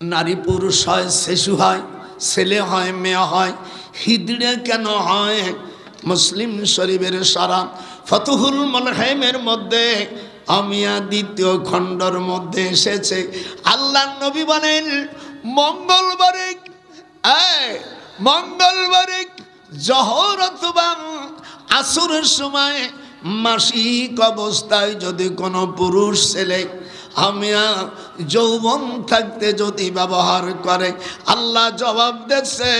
নারী পুরুষ হয়, শিশু হয়, ছেলে হয়, মেয়ে হয়, হিদড়ে কেন হয়? মুসলিম শরীফের সারা ফতুহুল মলহেমের মধ্যে, আমিয়া দ্বিতীয় খণ্ডর মধ্যে এসেছে। আল্লাহ নবী বলেন, মঙ্গলবারে মঙ্গলবারে জহর অথবা আসরের সময় মাসিক অবস্থায় যদি কোনো পুরুষ ছেলে আমিয়া যৌবন থাকতে যদি ব্যবহার করে, আল্লাহ জবাব দিচ্ছে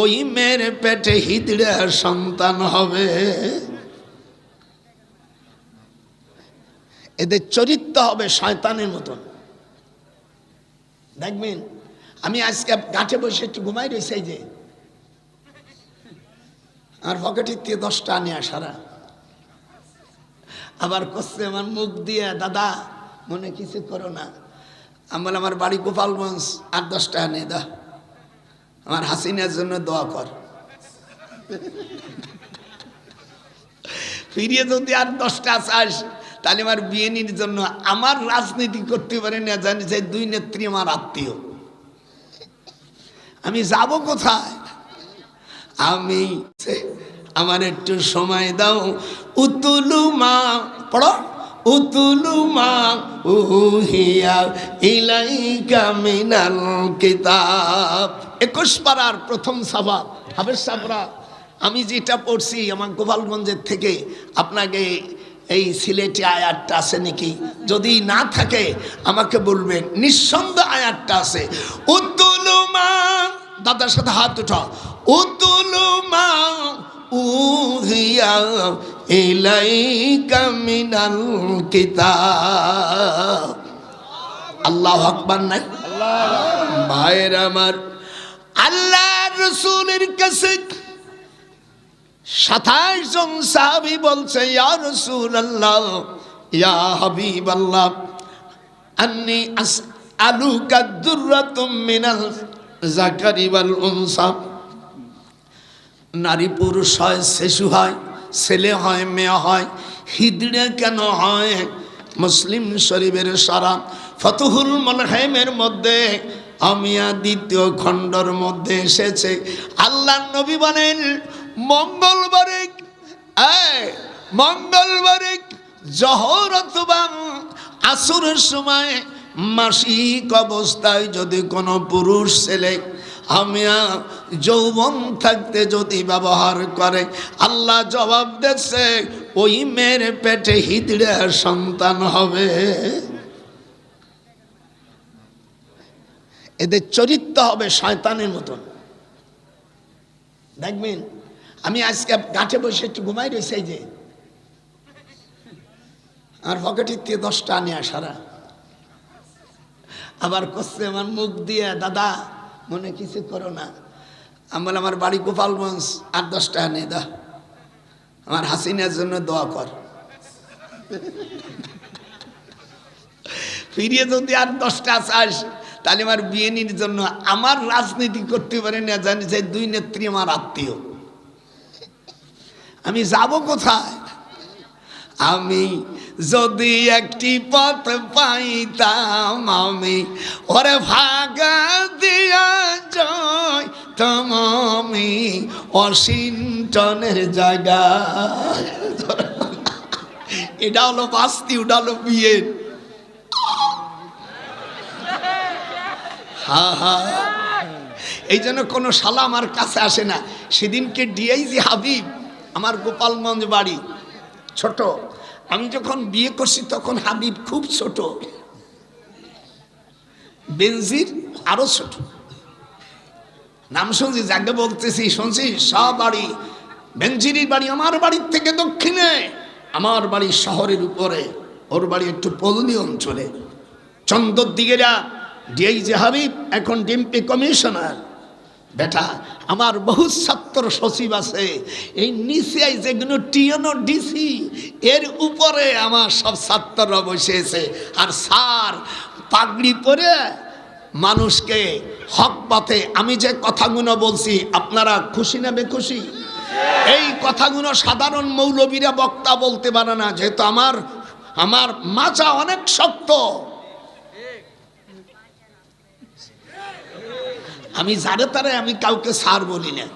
ওই মেয়ের পেটে হিতড়ে সন্তান হবে। এদের চরিত্র হবে শয়তানের মতন। দেখবেন, আমি আজকে গাছে বসে একটু ঘুমাই রয়েছে যে। আর পকেটের থেকে দশটা আনে সারা আবার করছে আমার মুখ দিয়ে, দাদা মনে কিছু করো না। আমি বলে আমার বাড়ি গোপালগঞ্জ, আর দশটা আনে দা আমার হাসিনার জন্য দোয়া কর। ফিরিয়ে যদি আর দশটা চাস, তাহলে আমার বিএনির জন্য আমার রাজনীতি করতে পারে না, জানি যে দুই নেত্রী আমার আত্মীয়। আমি যাব কোথায়? আমি আমার একটু সময় দাও, উতুলু মা পড়ো। উতুলু মা উহিয়া ইলাইকা মিনাল কিতাব। একুশ পাড়ার প্রথম সভা হাবের সাবরা, আমি যেটা পড়ছি আমার গোপালগঞ্জের থেকে, আপনাকে এই সিলেটি আয়াতটা আছে নাকি? যদি না থাকে, আমাকে বলবেন, নিঃসন্দেহ আয়াতটা আছে। উদ্দুলুমা দাদার সাথে হাত উঠা উদ্দুলুমা উহিয়া ইলাইকা মিনাল কিতাব। আল্লাহ আকবার নাই? ভাইয়ের আমার আল্লাহ রসুলের কাছে সাতাশ জন সাহাবি বলছে, ইয়া রসুল আল্লাহ ইয়া হাবিব আল্লাহ আন্নি আস আলু কাদুরাতুম মিনাল জাকারি ওয়াল উনসা। নারী পুরুষ হয়, শিশু হয়। ছেলে হয়, মেয়ে হয়, হিদড়ে কেন হয়? মুসলিম শরীফের সারা ফতুহুল মলহেমের মধ্যে, আমিয়া দ্বিতীয় খণ্ডর মধ্যে এসেছে। আল্লাহ নবী বলেন, মঙ্গলবারে মঙ্গলবারে জহর অথবা আসরের সময় মাসিক অবস্থায় যদি কোনো পুরুষ ছেলে, আমিয়া যৌবন থাকতে যদি ব্যবহার করে, আল্লাহ জবাব দিচ্ছে ওই মেয়ের পেটে হিতড়ে সন্তান হবে। এদের চরিত্র হবে শয়তানের মতন। দেখবেন, আমি আজকে গাছে বসে একটু ঘুমাই রয়েছে যে। আর পকেটের থেকে দশটা আনে সারা আবার করছে আমার মুখ দিয়ে, দাদা, মনে কিছু করো না। আমি বলে আমার বাড়ি গোপালগঞ্জ, আর দশটা আনে দা আমার হাসিনার জন্য দোয়া কর। ফিরিয়ে যদি আর দশটা চাস, তাহলে আমার বিয়ে বিএনির জন্য আমার রাজনীতি করতে পারে না, জানি যে দুই নেত্রী আমার আত্মীয়। আমি যাব কোথায়? আমি যদি একটি পথ পাইতাম, আমি ওরে ভাগা দিয়া জয় আমি ওয়াশিংটনের জায়গা। এটা হলো বাস্তি, ওটা হলো হা হা। এই জন্য কোনো শালা আমার কাছে আসে না। সেদিনকে ডিআইজি হাবিব আমার গোপালগঞ্জ বাড়ি, ছোট। আমি যখন বিয়ে করছি তখন হাবিব খুব ছোট। বেনজির আরও ছোট। নাম শুনছি, যাকে বলতেছি, শুনছি, সব বাড়ি বেনজিরির বাড়ি, আমার বাড়ির থেকে দক্ষিণে, আমার বাড়ি শহরের উপরে, ওর বাড়ি একটু পল্লী অঞ্চলে। চন্দর দিকেরা ডিআইজি হাবিব, এখন ডিএমপি কমিশনার। বেটা, আমার বহু ছাত্র সচিব আছে, এই নিচে যেগুলো টিএনও ডিসি, এর উপরে আমার সব ছাত্ররা বসেছে আর স্যার, পাগড়ি পরে মানুষকে হক পথে আমি যে কথাগুলো বলছি, আপনারা খুশি না বেখুশি? এই কথাগুলো সাধারণ মৌলবীরা বক্তা বলতে পারে না, যেহেতু আমার আমার মাচা অনেক শক্ত। আমি যারে তারে আমি কাউকে সার বলি না।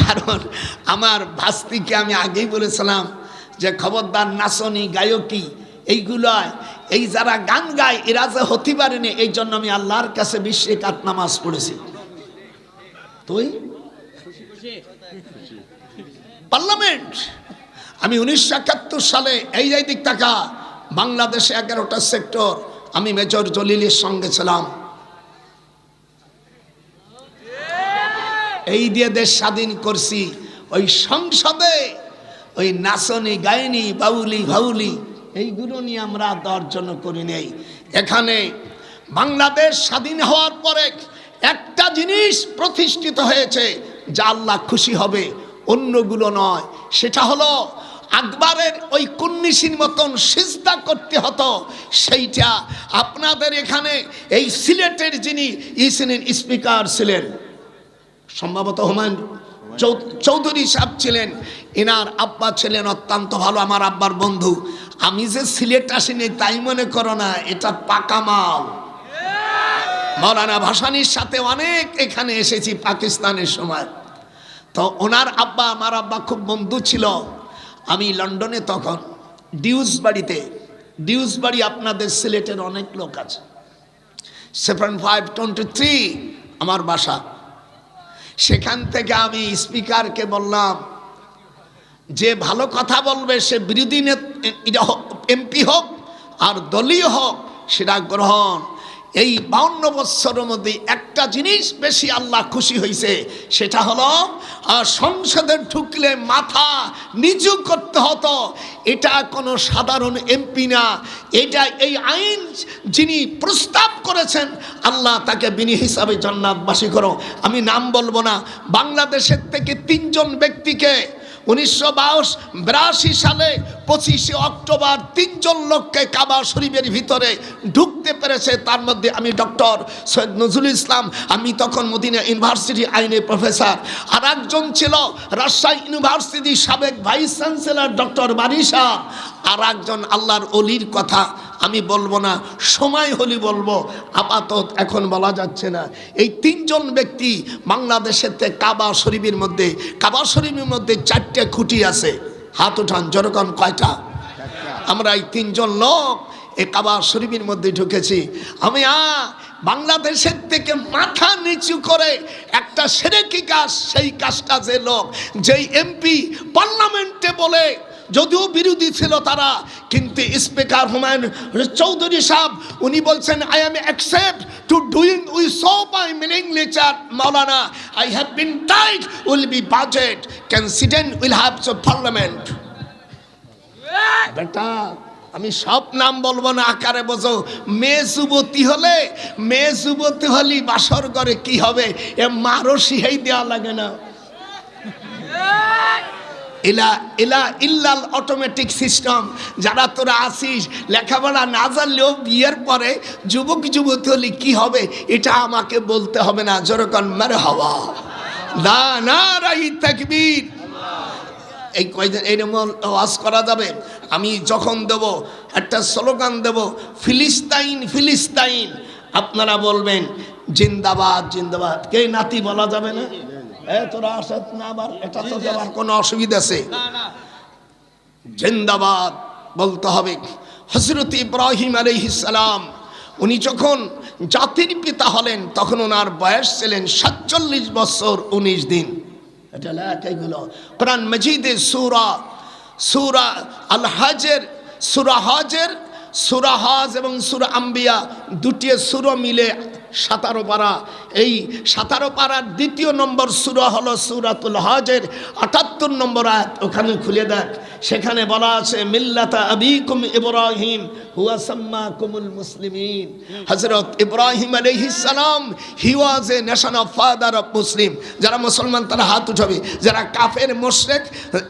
কারণ আমার ভাস্তিকে আমি আগেই বলেছিলাম যে, খবরদার নাচনি, গায়কি এইগুলো এই যারা গান গায়, এরা যে হতে পারেনি এই জন্য আমি আল্লাহর কাছে বিশ্বে কাত নামাজ পড়েছি। তুই? পার্লামেন্ট। আমি উনিশশো একাত্তর সালে এই যাই দিক টাকা, বাংলাদেশে এগারোটা সেক্টর, আমি মেজর জলিলের সঙ্গে ছিলাম। এই দিয়ে দেশ স্বাধীন করছি। ওই সংসদে ওই নাচনি, গায়নি, বাউলি, ভাউলি এইগুলো নিয়ে আমরা দর্জন করি নেই। এখানে বাংলাদেশ স্বাধীন হওয়ার পরে একটা জিনিস প্রতিষ্ঠিত হয়েছে, যা আল্লাহ খুশি হবে, অন্যগুলো নয়। সেটা হলো, আকবরের ওই কুন্নিসির মতন সিজদা করতে হতো, সেইটা আপনাদের এখানে এই সিলেটের যিনি ইসিনের স্পিকার ছিলেন, সম্ভবত হুমায়ুন চৌধুরী সাহেব ছিলেন, এনার আব্বা ছিলেন অত্যন্ত ভালো, আমার আব্বার বন্ধু। আমি যে সিলেট আসিনি তাই মনে করো না, এটা পাকা মাল। মৌলানা ভাসানির সাথে অনেক এখানে এসেছি পাকিস্তানের সময়। তো ওনার আব্বা, আমার আব্বা খুব বন্ধু ছিল। আমি লন্ডনে তখন ডিউস বাড়িতে ডিউস বাড়ি আপনাদের সিলেটের অনেক লোক আছে। সেভেন ফাইভ টোয়েন্টি থ্রি, আমার বাসা। সেখান থেকে আমি স্পিকারকে বললাম, যে ভালো কথা বলবে, সে বিরোধী এমপি হোক আর দলীয় হোক, সেটা গ্রহণ এই বাউন্ন বৎসরের মধ্যে একটা জিনিস বেশি আল্লাহ খুশি হয়েছে সেটা হলো সংসদে ঢুকলে মাথা নিচু করতে হতো। এটা কোনো সাধারণ এমপি না। এটা এই আইন যিনি প্রস্তাব করেছেন, আল্লাহ তাকে বিনি হিসাবে জান্নাতবাসী করো। আমি নাম বলব না। বাংলাদেশের থেকে তিনজন ব্যক্তিকে উনিশশো বিরাশি সালে পঁচিশে অক্টোবর তিনজন লোককে কাবা শরীফের ভিতরে ঢুকতে পেরেছে। তার মধ্যে আমি ডক্টর সৈয়দ নজরুল ইসলাম, আমি তখন মদিনা ইউনিভার্সিটি আইনে প্রফেসর। আর একজন ছিল রাজশাহী ইউনিভার্সিটির সাবেক ভাইস চ্যান্সেলর ডক্টর বারিশা আর একজন আল্লাহর অলির কথা আমি বলব না, সময় হলি বলব, আপাতত এখন বলা যাচ্ছে না। এই তিনজন ব্যক্তি বাংলাদেশের থেকে কাবা শরীফের মধ্যে, কাবা শরীফের মধ্যে চারটে খুঁটি আছে। হাত উঠান জনগণ কয়টা? আমরা এই তিনজন লোক এই কাবা শরীফের মধ্যে ঢুকেছি। আমি আ, বাংলাদেশের থেকে মাথা নিচু করে একটা সেরেকি কাজ, সেই কাজটা যে লোক, যেই এমপি পার্লামেন্টে বলে যদিও বিরোধী ছিল তারা কিন্তু স্পিকার হুমায়ুন চৌধুরী সাহেব উনি বলছেন I am accept to doing we so by meaning lecture Maulana I have been tight will be budget confident will have so parliament বেটা আমি সব নাম বলব না আকারে বোঝো। মেয়ে যুবতী হলে মেয়ে যুবতী হলি বাসর ঘরে কি হবে? এ মারও শিহাই দেওয়া লাগে না। ইলা এলা ইল্লাল অটোমেটিক সিস্টেম যারা তোরা আসিস লেখাপড়া না জানলেও বিয়ের পরে যুবক যুবতী হলে কি হবে, এটা আমাকে বলতে হবে না। যেরকম মেরে হওয়া না না রাই তাকবীর। এই কয়দিন এইরকম ওয়াজ করা যাবে? আমি যখন দেব, একটা স্লোগান দেব, ফিলিস্তাইন ফিলিস্তাইন। আপনারা বলবেন, জিন্দাবাদ জিন্দাবাদ। কে নাতি বলা যাবে না? এ তোরা আসাদ না আবার? এটা তো দেওয়ার কোনো অসুবিধা আছে। জিন্দাবাদ বলতে হবে। হজরত ইব্রাহিম আলহিসাম উনি যখন জাতির পিতা হলেন তখন ওনার বয়স ছিলেন সাতচল্লিশ বছর উনিশ দিন। এটা লেখ এগুলো কোরআন মজিদে সুরা সুরা আল হাজের সুরা হজের সুরা হজ এবং সুরা আম্বিয়া দুটি সুর মিলে সাতারো পারা। এই সাতারো পাড়ার দ্বিতীয় নম্বর সুরা হলো সুরাতুল হজের আটাত্তর নম্বর আয়াত। ওখানে খুলে দেখ। সেখানে বলা আছে, মিল্লাতা আবিকুম ইব্রাহিম, হুয়া সাম্মা কুমুল মুসলিমিন। হজরত ইব্রাহিম সালাম he was a nation of father of Muslim যারা মুসলমান, তারা হাত উঠাবে। যারা কাফের, মোশরেক,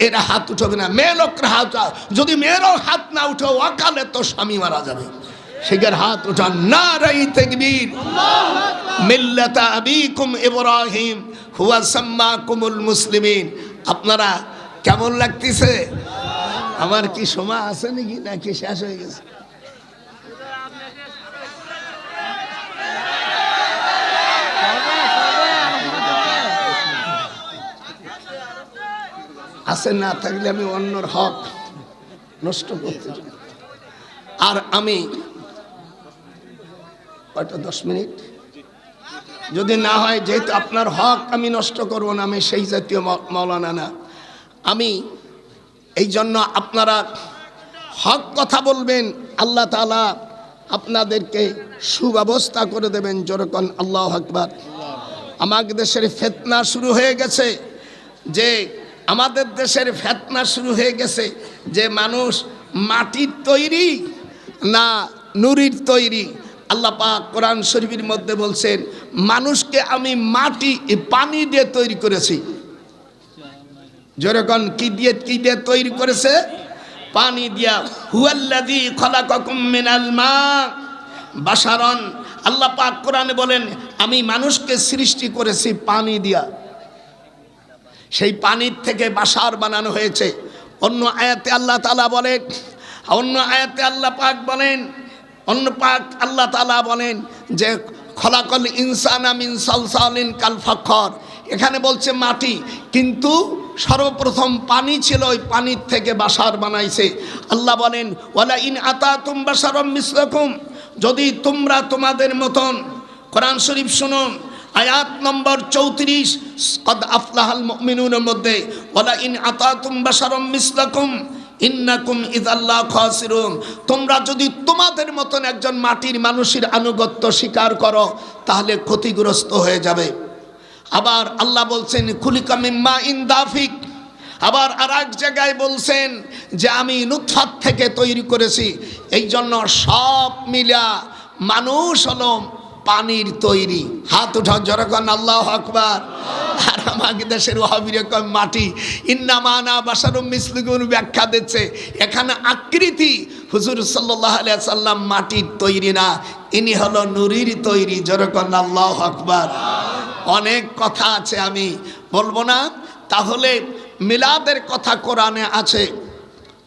এরা হাত উঠাবে না। মেয়ে লোকরা হাত যদি মেয়েরাও হাত না উঠে অকালে তো স্বামী মারা যাবে। সেখানে হাত উঠান না রাই তেকবীর। মিল্লাতা আবিকুম ইব্রাহিম, হুয়া সাম্মাকুমুল মুসলিমিন। আপনারা কেমন লাগতেছে? আমার কি সময় আছে নাকি? নাকি শেষ হয়ে গেছে? আছে না থাকলে আমি অন্যর হক নষ্ট করতে আর আমি কয়টা? দশ মিনিট? যদি না হয়, যেহেতু আপনার হক, আমি নষ্ট করব না, আমি সেই জাতীয় মৌলানা না। আমি এই জন্য আপনারা হক কথা বলবেন, আল্লাহ তালা আপনাদেরকে সুব্যবস্থা করে দেবেন যেরকম আল্লাহ আকবার। আমাদের দেশের ফেতনা শুরু হয়ে গেছে, যে আমাদের দেশের ফেতনা শুরু হয়ে গেছে, যে মানুষ মাটির তৈরি না নুরির তৈরি। আল্লাহ পাক কোরআন শরীফের মধ্যে বলছেন, মানুষকে আমি মাটি পানি দিয়ে তৈরি করেছি। যেরকম কি দিয়ে কি দিয়ে তৈরি করেছে? পানি দিয়া, হুয়াল্লাযী খলাকাকুম মিনাল মা। বাশারন, আল্লাহ পাক কোরআনে বলেন, আমি মানুষকে সৃষ্টি করেছি পানি দিয়া। সেই পানির থেকে বাসার বানানো হয়েছে। অন্য আয়াতে আল্লাহ তালা বলেন, অন্য আয়াতে আল্লাহ পাক বলেন অন্য পাক আল্লাহ তালা বলেন যে, খলাকল ইনসান আমিন সালসালিন কাল ফাখর এখানে বলছে মাটি, কিন্তু সর্বপ্রথম পানি ছিল ওই পানির থেকে বাসার বানাইছে। আল্লাহ বলেন, ওয়ালা ইন আতা তুম বাসারম মিসলাকুম। যদি তোমরা তোমাদের মতন, কোরআন শরীফ শুনুন, আয়াত নম্বর চৌত্রিশ, কদ আফলাহাল মুমিনুনের মধ্যে, ওয়ালা ইন আতাতুম বাশারাম মিসলাকুম। ইন্নাকুম ইদাল্লাহ খাসিরুন। তোমরা যদি তোমাদের মতন একজন মাটির মানুষের আনুগত্য স্বীকার করো, তাহলে ক্ষতিগ্রস্ত হয়ে যাবে। আবার আল্লাহ বলছেন, খুলিকা মিম্মা ইন দাফিক আবার আর এক জায়গায় বলছেন যে, আমি নুৎফাত থেকে তৈরি করেছি। এই জন্য সব মিলা মানুষ হলো পানির তৈরি। হাত উঠাও যখন আল্লাহ আকবার। আর আমাকে দেশের ওহাবির কম মাটি ইন্নামানা বাসারুম মিসলিগুন ব্যাখ্যা দিচ্ছে। এখানে আকৃতি। হুজুর সাল্লাহ আলিয়া সাল্লাম মাটির তৈরি না, ইনি হলো নুরির তৈরি যেরকম আল্লাহ আকবার। অনেক কথা আছে আমি বলব না। তাহলে মিলাদের কথা কোরআনে আছে।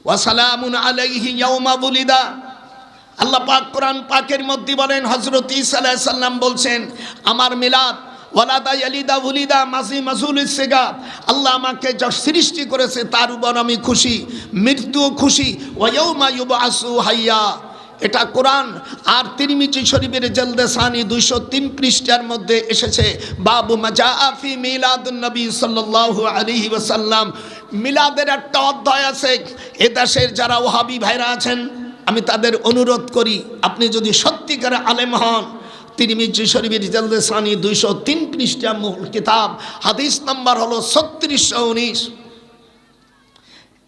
ওয়াসালামুন আলাইহি ইয়াউমা বুলিদা। আল্লাহ পাক কোরআন পাকের মধ্যে বলেন হজরত ইসা আলাইহিস সালাম বলছেন, আমার মিলাদ, ওয়ালাদা ইয়ালিদা উলিদা মাসি মাসুল সেগা আল্লাহ আমাকে যা সৃষ্টি করেছে তার উপর আমি খুশি, মৃত্যুও খুশি ওয়াইউমা ইউবাসু হাইয়া। এটা কোরআন আর তিরমিজি শরীফের জলদে সানি দুইশো তিন পৃষ্ঠার মধ্যে এসেছে, বাবু মাজা আফি মিলাদুন নবী সাল্লাল্লাহু আলাইহি ওয়াসাল্লাম। মিলাদের একটা অধ্যায় আছে, এ দেশের যারা ওহাবি ভাইরা আছেন আমি তাদের অনুরোধ করি, আপনি যদি সত্যিকার আলেম হন, তিরমিজি শরীফের জলদে সানি দুইশো তিন পৃষ্ঠা মূল কিতাব, হাদিস নাম্বার হলো ছত্রিশশো উনিশ।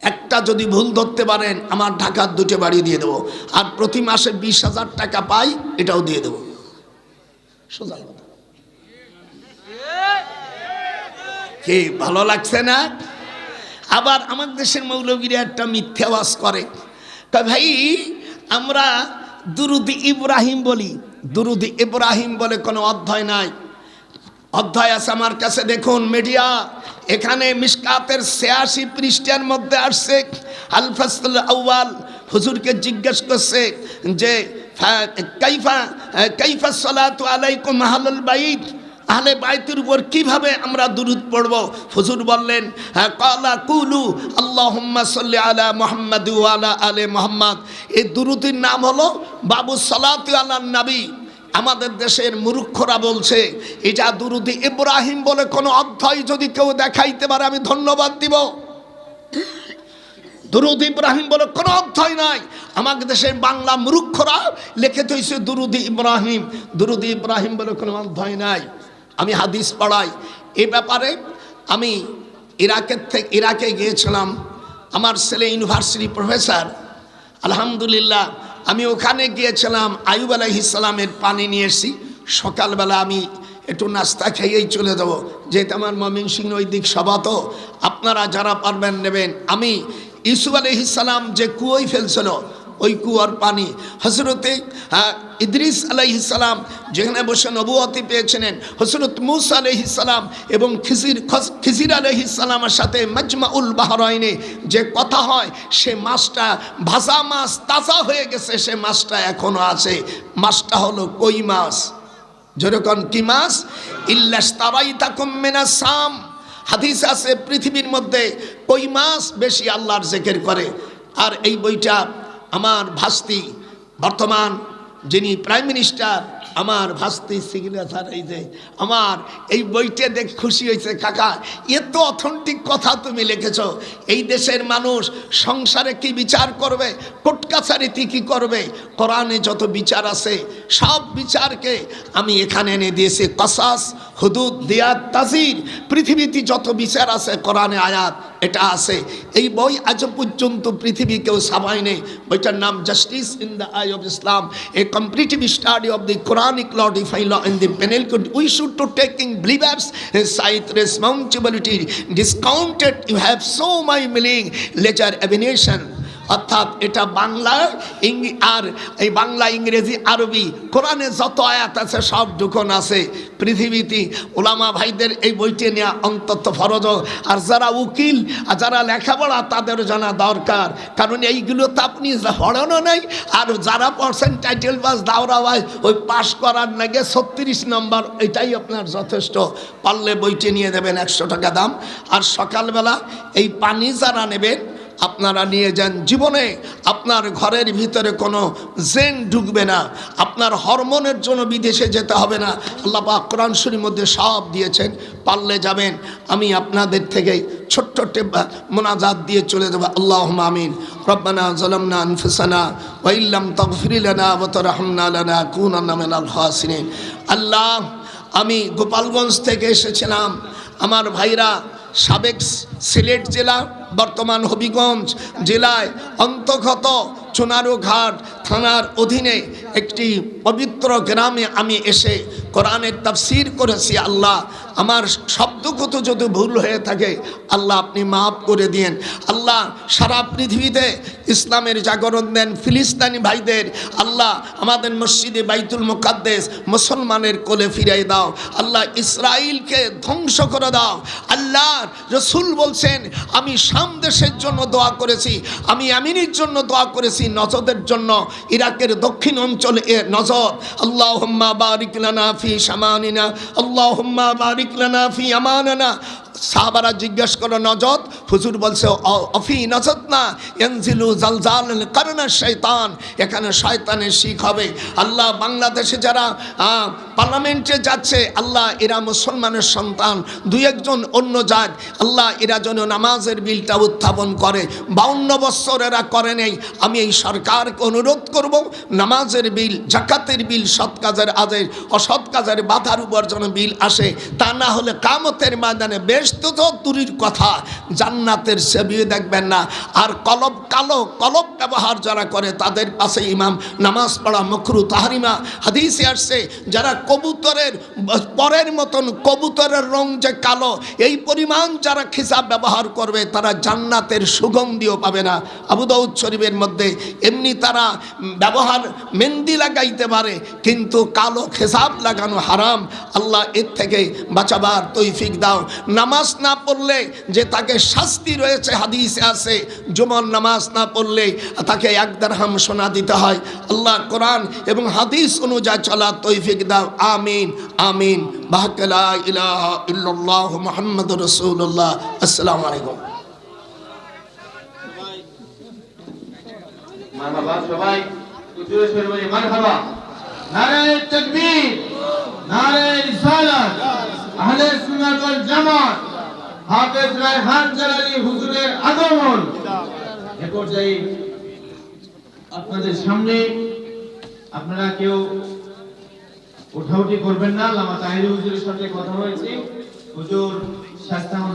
একটা যদি ভুল ধরতে পারেন, আমার ঢাকার দুটো বাড়ি দিয়ে দেবো। আর প্রতি মাসে বিশ হাজার টাকা পাই, এটাও দিয়ে দেবো। সোজা কি, ভালো লাগছে না? আবার আমার দেশের মৌলবীরা একটা মিথ্যা ওয়াজ করে। তা ভাই, আমরা দুরুদি ইব্রাহিম বলি। দুরুদি ইব্রাহিম বলে কোনো অধ্যায় নাই। অধ্যায় আছে আমার কাছে, দেখুন মিডিয়া। এখানে মিসকাতের ছিয়াশি পৃষ্ঠার মধ্যে আসছে আল ফাসল আউয়াল। হুজুরকে জিজ্ঞেস করছে যে কাইফা কাইফা সালাতু আলাইকুম আহলুল বাইত? আহলে বাইতের উপর কীভাবে আমরা দুরুদ পড়ব? হুজুর বললেন হ্যাঁ, কালা কুলু আল্লাহুম্মা সাল্লি আলা মুহাম্মাদ আলা আলে মুহাম্মাদ। এই দুরুদের নাম হলো বাবু সালাতু আলা নাবী। আমাদের দেশের মূর্খরা বলছে এটা দুরুদি ইব্রাহিম বলে কোনো অধ্যায় যদি কেউ দেখাইতে পারে আমি ধন্যবাদ দিব। দুরুদ ইব্রাহিম বলে কোনো অধ্যায় নাই। আমাদের দেশের বাংলা মূর্খরা লিখে তৈছে দুরুদি ইব্রাহিম। দুরুদি ইব্রাহিম বলে কোনো অধ্যায় নাই। আমি হাদিস পড়াই। এ ব্যাপারে আমি ইরাকের থেকে, ইরাকে গিয়েছিলাম। আমার ছেলে ইউনিভার্সিটি প্রফেসর। আলহামদুলিল্লাহ, আমি ওখানে গিয়েছিলাম। আয়ুব আলাইহিসালামের পানি নিয়ে এসেছি। সকালবেলা আমি একটু নাস্তা খেয়েই চলে দেবো যেহেতু আমার মমিন সিং ওই দিক সভা তো, আপনারা যারা পারবেন নেবেন। আমি ইসুফ আলহিসাল্লাম যে কুয়োই ফেলছিল ওই কুয়ার পানি। হজরতে ইদ্রিস আলাইহিসাল্লাম যেখানে বসে নবুয়তি পেয়েছিলেন হজরত মুসা আলহিসাল্লাম এবং খিজির খস- খিজির আলহিসাল্লামের সাথে মজমাউল বাহরাইনে যে কথা হয়, সে মাছটা ভাজা মাছ, তাজা হয়ে গেছে, সে মাছটা এখনও আছে। মাছটা হলো কই মাছ? যেরকম কি মাছ? ইল্লাস তারাই তাকুম মেনা সাম। হাদিস আছে পৃথিবীর মধ্যে কই মাস বেশি আল্লাহর জেকের করে। আর এই বইটা আমার ভাস্তি বর্তমান যিনি প্রাইম মিনিস্টার আমার ভাস্তি সিগনেচার এই যে, আমার এই বইটা দেখে খুশি হয়েছে, কাকা। এত অথেন্টিক কথা তুমি লিখেছ। এই দেশের মানুষ সংসারে কি বিচার করবে? কোর্ট কাছারিতে কি করবে? কোরআনে যত বিচার আছে, সব বিচারকে আমি এখানে এনে দিয়েছি। কসাস, হুদুদ দিয়াত তাজির, পৃথিবীতে যত বিচার আছে, কোরআনে আয়াত, এটা আছে। এই বই আজ পর্যন্ত পৃথিবী কেউ সাবাই নেই। বইটার নাম justice in the eye of Islam a competitive study of the Quranic law defy law in the penal code we should to taking believers faith responsibility discounted you have so my milling lecture অ্যাভিনেশন অর্থাৎ এটা বাংলা আর এই বাংলা, ইংরেজি, আরবি, কোরআনে যত আয়াত আছে সব ঢুকন আছে। পৃথিবীতে ওলামা ভাইদের এই বইটি নেওয়া অন্তত ফরজ। আর যারা উকিল আর যারা লেখাপড়া, তাদের জানা দরকার। কারণ এইগুলো তো আপনি পড়ানো নাই, আর যারা পড়ছেন টাইটেল পাস দাওরা ভাই ওই পাশ করার নাগে ছত্রিশ নম্বর, এটাই আপনার যথেষ্ট। পারলে বইটি নিয়ে দেবেন একশো টাকা দাম। আর সকালবেলা এই পানি যারা নেবেন আপনারা নিয়ে যান জীবনে, আপনার ঘরের ভিতরে কোনো জেন ঢুকবে না, আপনার হরমোনের জন্য বিদেশে যেতে হবে না। আল্লাহ পাক কোরআন মধ্যে সব দিয়েছেন, পারলে যাবেন। আমি আপনাদের থেকে ছোট্ট মোনাজাত দিয়ে চলে যাব। আল্লাহ আমিন। রব্বানা জলমনা আনফুসানা ওয়াইল্লাম তগফিরি লানা ওয়া তারহামনা লানা কুনান্না মিনাল খাসিরিন। আল্লাহ, আমি গোপালগঞ্জ থেকে এসেছিলাম। আমার ভাইরা সাবেক সিলেট জেলা বর্তমান হবিগঞ্জ জেলায় অন্তর্গত চুনারুঘাট থানার অধীনে একটি পবিত্র গ্রামে আমি এসে কোরআনের তাফসির করেছি, আল্লাহ আমার শব্দগত যদি ভুল হয়ে থাকে, আল্লাহ আপনি মাফ করে দিন আল্লাহ সারা পৃথিবীতে ইসলামের জাগরণ দেন, ফিলিস্তানি ভাইদের, আল্লাহ আমাদের মসজিদে বাইতুল মুকাদ্দেস মুসলমানের কোলে ফিরাই দাও। আল্লাহ ইসরায়েলকে ধ্বংস করে দাও। আল্লাহ রসুল বলছেন, আমি সাম দেশের জন্য দোয়া করেছি, আমি আমিনের জন্য দোয়া করেছি, নজদের জন্য ইরাকের দক্ষিণ অঞ্চলে এ নজর। আল্লাহ বারিক লানা ফি সামানিনা আল্লাহ বারিক লানা ফি আমানানা সাহাবারা জিজ্ঞেস করো নজদ হুজুর বলছে অফি নজদ না এনজিলু জালজাল কারণে শয়তান, এখানে শয়তানের শিখ হবে। আল্লাহ বাংলাদেশে যারা পার্লামেন্টে যাচ্ছে, আল্লাহ এরা মুসলমানের সন্তান, দুই একজন অন্য জাত, আল্লাহ এরা যেন নামাজের বিলটা উত্থাপন করে। বাউন্ন বছর এরা করে নেই। আমি এই সরকারকে অনুরোধ করব, নামাজের বিল, জাকাতের বিল, সৎ কাজের আদেশ, অসৎ কাজের বাধার উপর যেন বিল আসে। তা না হলে কামতের ময়দানে বেশ তো তো দূরের কথা জান্নাতের সেবিয়ে দেখবেন না। আর কলব কালো, কলব ব্যবহার যারা করে তাদের পাশে ইমাম, নামাজ পড়া মকরু, তাহারিমা, হাদিসে আসছে, যারা কবুতরের পরের মতন কবুতরের রং যে কালো, এই পরিমাণ যারা খিসাব ব্যবহার করবে, তারা জান্নাতের সুগন্ধিও পাবে না। আবু দাউদ শরীফের মধ্যে এমনি তারা ব্যবহার মেহেন্দি লাগাইতে পারে, কিন্তু কালো খেসাব লাগানো হারাম। আল্লাহ এর থেকে বাঁচাবার তৈফিক দাও। নামাজ না পড়লে যে তাকে শাস্তি রয়েছে, হাদিসে আছে জুমন নামাজ না পড়লে তাকে এক হাম সোনা দিতে হয়। আল্লাহ কোরআন এবং হাদিস অনুযায়ী চলা তৈফিক দাও। আমিন আমিন। ইলাহা ইল্লাল্লাহু মুহাম্মাদুর রাসূলুল্লাহ। আসসালামু আলাইকুম। মারহাবা, সবাই। উচ্চরে সরে মারহাবা। নারে তাকবীর নারে রিসালাত। আহলে সুন্নাত ওয়াল জামাত, হাফেজ রায়হান হুজুরের আগমন। আপনাদের সামনে আপনারা কেউ উঠাউটি করবেন না, লামা তাহির হুজুরের সাথে কথা হয়েছে। হুজুর শাস্তামন